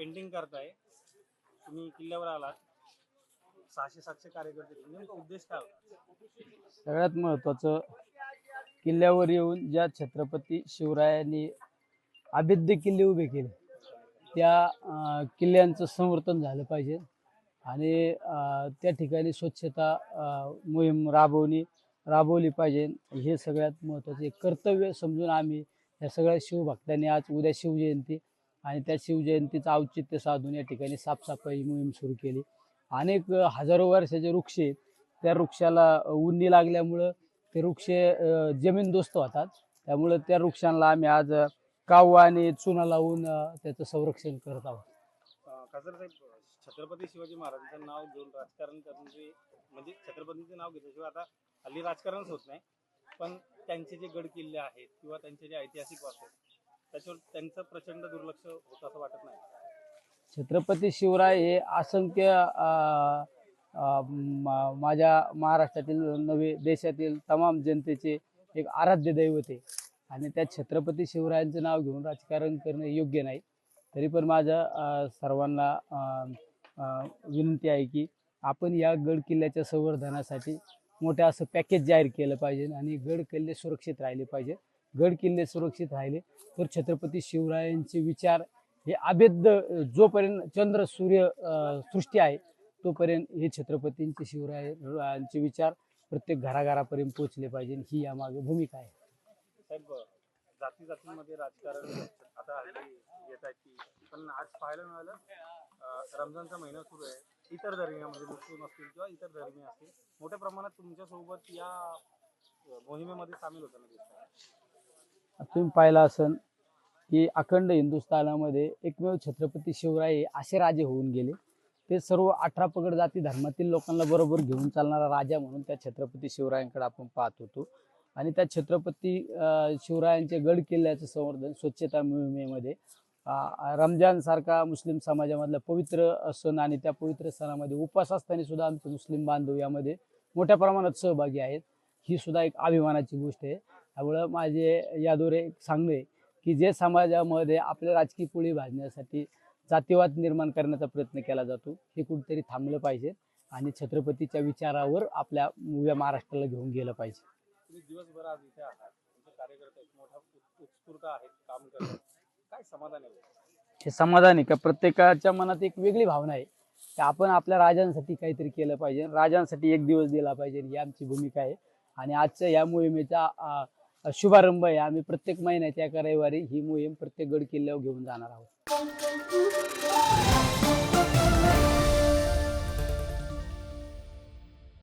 Painting करताय. तुम्ही किल्ल्यावर आलात. सहाशे सातशे कार्यकर्ते नेमका उद्देश काय होता? सगळ्यात महत्त्वाचं किल्ल्यावर येऊन ज्या छत्रपती शिवरायांनी अभेद्य किल्ले उभे केले त्या अं, किल्ल्यांचं संवर्धन झालं पाहिजे. आणि अं, त्या ठिकाणी स्वच्छता अं, मोहीम राबवणी राबवली पाहिजे. हे सगळ्यात महत्त्वाचे कर्तव्य समजून आम्ही या सगळ्या शिवभक्तांनी आज उद्या शिवजयंती आणि त्या शिवजयंतीचं औचित्य साधून या ठिकाणी साफसफाई मोहीम सुरू केली. अनेक हजारो वर्षाचे वृक्ष त्या वृक्षाला उंडी उन्नी लागल्यामुळं ते वृक्ष जमीनदोस्त होतात. त्यामुळं त्या वृक्षांना आम्ही आज काव आणि चुना लावून त्याचं संरक्षण करत आहोत. खासदार साहेब छत्रपती शिवाजी महाराजांचं नाव घेऊन राजकारण करणे म्हणजे छत्रपतींचं नाव घेतल्याशिवाय आता हल्ली राजकारणच होत नाही. पण त्यांचे जे गड किल्ले आहेत किंवा त्यांचे जे ऐतिहासिक वास्तू त्याच्यावर त्यांचं प्रचंड दुर्लक्ष होतं असं वाटत नाही. छत्रपती शिवराय हे असंख्य अं, अं, मा- माझ्या महाराष्ट्रातील नवे देशातील तमाम जनतेचे एक आराध्य दैवत आहे. आणि त्या छत्रपती शिवरायांचं नाव घेऊन राजकारण करणे योग्य नाही. तरी पण माझं अं, सर्वांना अं, अं, विनंती आहे की आपण या गड किल्ल्याच्या संवर्धनासाठी मोठं असं पॅकेज जाहीर केलं पाहिजे आणि गड किल्ले सुरक्षित राहिले पाहिजे गड किल्ले सुरक्षित राहिले. तर छत्रपती शिवरायांचे विचार हे अभेद्य जोपर्यंत चंद्र सूर्य सृष्टी आहे तोपर्यंत हे छत्रपतींचे शिवरायांचे विचार प्रत्येक घराघरापर्यंत पोहोचले पाहिजे. ही यामागे भूमिका आहे. साहेब जाती जातीमध्ये राजकारण आता हल्ली येत आहे की पण आज पाहायला मिळालं रमजानचा महिना सुरू आहे. इतर धर्मियामध्ये मुस्लिम असतील किंवा इतर धर्मीय असतील मोठ्या प्रमाणात तुमच्यासोबत या मोहिमेमध्ये सामील होताना दिसत तुम्ही पाहिलं असेल की अखंड हिंदुस्थानामध्ये एकमेव छत्रपती शिवराय हे असे राजे होऊन गेले. ते सर्व अठरा पगड जाती धर्मातील लोकांना बरोबर घेऊन चालणारा राजा म्हणून त्या छत्रपती शिवरायांकडे आपण पाहत होतो. आणि त्या छत्रपती शिवरायांचे गड किल्ल्याचं संवर्धन स्वच्छता मोहिमेमध्ये रमजानसारखा रमजान सारखा मुस्लिम समाजामधला पवित्र सण आणि त्या पवित्र सणामध्ये उपवास असताना सुद्धा आमचे मुस्लिम बांधव यामध्ये मोठ्या प्रमाणात सहभागी आहेत. ही सुद्धा एक अभिमानाची गोष्ट आहे. त्यामुळं माझे याद्वारे एक सांगणं की जे समाजामध्ये आपल्या राजकीय पोळी भाजण्यासाठी जातीवाद निर्माण करण्याचा प्रयत्न केला जातो हे कुठेतरी थांबलं पाहिजे आणि छत्रपतीच्या विचारावर आपल्या उभ्या महाराष्ट्राला घेऊन गेलं पाहिजे. दिवसभर आज इथे हे समाधान आहे का? प्रत्येकाच्या मनात एक वेगळी भावना आहे की आपण आपल्या राजांसाठी काहीतरी केलं पाहिजे. राजांसाठी एक दिवस दिला पाहिजे ही आमची भूमिका आहे. आणि आजच्या या मोहिमेचा शुभारंभ आहे. आम्ही प्रत्येक महिन्याच्या एका रविवारी ही मोहीम प्रत्येक गड किल्ल्यावर घेऊन जाणार आहोत.